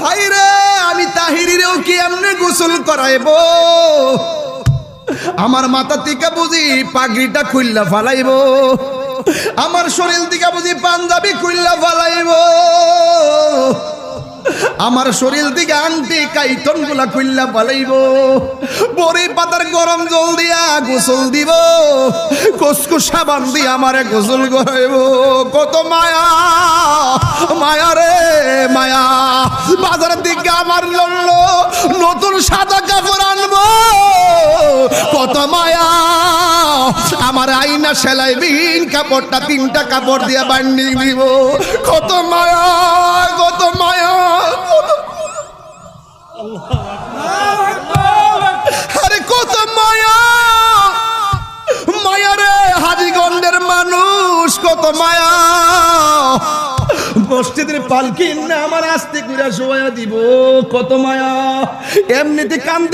High রে, আমি তাহিরিরেও কি এমনি গোসল করাইব? আমার মাথা থেকে বুঝি পাগড়িটা খুললা ফালাইব। আমার শরীর থেকে বুঝি পাঞ্জাবি খুললা ফালাইব। আমার শরীর থেকে আংটি কাইতনগুলা খুললা পালাইব বড়ি পাতার গরম জল দিয়া গোসল দিব। কসকু সাবান দিয়ে আমারে গোসল করাইব। কত মায়া। বাজারের দিকে আমার জন্য নতুন সাদা কাপড় আনব। কত মায়া, আমার আইনা সেলাই বিহীন কাপড়টা, তিনটা কাপড় দিয়ে বান্ডিং দিব। কত মায়া কত মায়া। আরে কত মায়া মায়া রে, হাজিগঞ্জের মানুষ, কত মায়া। মসজিদের পালকি না আমার আস্তে করে শোয়া দিব কত মায়া। এমনিতে কান্দে